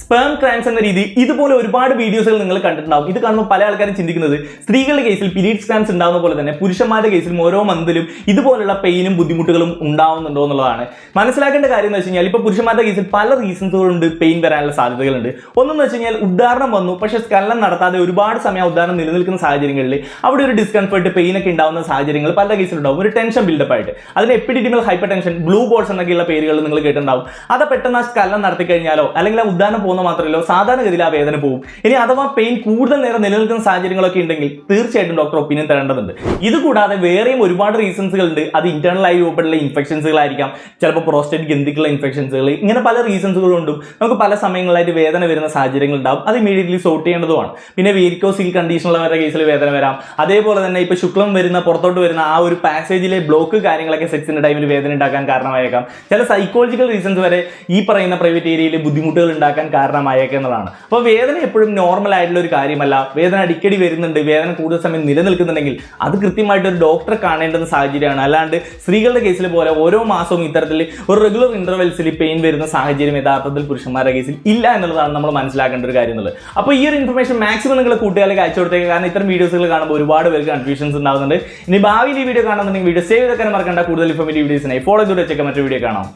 Sperm crimes എന്ന രീതി ഇതുപോലെ ഒരുപാട് വീഡിയോസുകൾ നിങ്ങൾ കണ്ടിട്ടുണ്ടാവും. ഇത് കാണുമ്പോൾ പല ആൾക്കാരും ചിന്തിക്കുന്നത് സ്ത്രീകളുടെ കേസിൽ പീരീഡ്സ് ക്രൈംസ് ഉണ്ടാകുന്ന പോലെ തന്നെ പുരുഷന്മാരുടെ കേസിലും ഓരോ മന്തിലും ഇതുപോലുള്ള പെയിനും ബുദ്ധിമുട്ടുകളും ഉണ്ടാവുന്നുണ്ടോ എന്നുള്ളതാണ്. മനസ്സിലാക്കേണ്ട കാര്യം എന്ന് വെച്ച് കഴിഞ്ഞാൽ ഇപ്പോൾ പുരുഷന്മാരുടെ കേസിൽ പല റീസൺസുകളുണ്ട് പെയിൻ വരാനുള്ള സാധ്യതകളുണ്ട്. ഒന്നെന്ന് വെച്ച് കഴിഞ്ഞാൽ ഉദാഹരണം വന്നു പക്ഷെ സ്കലനം നടത്താതെ ഒരുപാട് സമയം ഉദാഹരണം നിലനിൽക്കുന്ന സാഹചര്യങ്ങളിൽ അവിടെ ഒരു ഡിസ്കംഫർട്ട് പെയിൻ ഒക്കെ ഉണ്ടാവുന്ന സാഹചര്യങ്ങൾ പല കേസിലുണ്ടാവും ഒരു ടെൻഷൻ ബിൽഡപ്പ് ആയിട്ട്. അതിന് epididymal hypertension blue balls എന്നൊക്കെയുള്ള പേരുകൾ നിങ്ങൾ കേട്ടിട്ടുണ്ടാവും. അത് പെട്ടെന്ന് ആ സ്കലനം നടത്തി കഴിഞ്ഞാലോ അല്ലെങ്കിൽ ആ ഉദാഹരണം പോകുന്ന മാത്രമല്ല സാധാരണഗതിയിൽ ആ വേദന പോകും. ഇനി അഥവാ പെയിൻ കൂടുതൽ നേരം നിലനിൽക്കുന്ന സാഹചര്യങ്ങളൊക്കെ ഉണ്ടെങ്കിൽ തീർച്ചയായിട്ടും ഡോക്ടർ ഒപ്പീനിയൻ തരേണ്ടതുണ്ട്. ഇത് കൂടാതെ വേറെയും ഒരുപാട് റീസൺസുകൾ ഉണ്ട്. അത് ഇന്റേണൽ ആയി രൂപപ്പെട്ടുള്ള ഇൻഫെക്ഷൻസുകളായിരിക്കാം ചിലപ്പോൾ പ്രോസ്റ്റേറ്റ് ഗന്ധിക്കുള്ള ഇൻഫെക്ഷൻസുകൾ ഇങ്ങനെ പല റീസൺസുകളുണ്ടും നമുക്ക് പല സമയങ്ങളായിട്ട് വേദന വരുന്ന സാഹചര്യങ്ങൾ ഉണ്ടാവും. അത് ഇമീഡിയറ്റ്ലി സോർട്ട് ചെയ്യേണ്ടതുമാണ്. പിന്നെ വീരിക്കോസിൽ കണ്ടീഷനുള്ളവരുടെ കേസിൽ വേദന വരാം. അതേപോലെ തന്നെ ഇപ്പോൾ ശുക്ലം വരുന്ന പുറത്തോട്ട് വരുന്ന ആ ഒരു പാസേജിലെ ബ്ലോക്ക് കാര്യങ്ങളൊക്കെ സെക്സിന്റെ ടൈമിൽ വേദന ഉണ്ടാക്കാൻ കാരണമായേക്കാം. ചില സൈക്കോളജിക്കൽ റീസൺസ് വരെ ഈ പറയുന്ന പ്രൈവറ്റ് ഏരിയയിൽ ബുദ്ധിമുട്ടുകൾ ഉണ്ടാക്കാൻ കാരണമായേക്കാം എന്നതാണ് അപ്പോൾ വേദന എപ്പോഴും നോർമൽ ആയിട്ടുള്ള ഒരു കാര്യമല്ല. വേദന അടിക്കടി വരുന്നുണ്ട് വേദന കൂടുതൽ സമയം നിലനിൽക്കുന്നുണ്ടെങ്കിൽ അത് കൃത്യമായിട്ട് ഒരു ഡോക്ടറെ കാണേണ്ടുന്ന സാഹചര്യമാണ്. അല്ലാണ്ട് സ്ത്രീകളുടെ കേസിൽ പോലെ ഓരോ മാസവും ഇത്തരത്തിൽ ഒരു റെഗുലർ ഇന്റർവെൽസിൽ പെയിൻ വരുന്ന സാഹചര്യം യഥാർത്ഥത്തിൽ പുരുഷന്മാരുടെ കേസിൽ ഇല്ല എന്നുള്ളതാണ് നമ്മൾ മനസ്സിലാക്കേണ്ട ഒരു കാര്യം എന്നുള്ളത്. അപ്പോൾ ഈ ഒരു ഇൻഫർമേഷൻ മാക്സിമം നിങ്ങൾ കൂട്ടുകാരിലേക്ക് അയച്ചു കൊടുത്തേക്ക്. കാരണം ഇത്തരം വീഡിയോസുകൾ കാണുമ്പോൾ ഒരുപാട് പേർക്ക് കൺഫ്യൂഷൻസ് ഉണ്ടാകുന്നുണ്ട് ഇനി ഭാവിയിൽ ഈ വീഡിയോ കാണുന്നുണ്ടെങ്കിൽ വീഡിയോ സേവ് ചെയ്തൊക്കെ മറക്കണ്ട. കൂടുതൽ ഇൻഫോർമേറ്റീവ് വീഡിയോസിനായി ഫോളോ ചെയ്ത് വെച്ചേക്കാം. മറ്റൊരു വീഡിയോ കാണാം.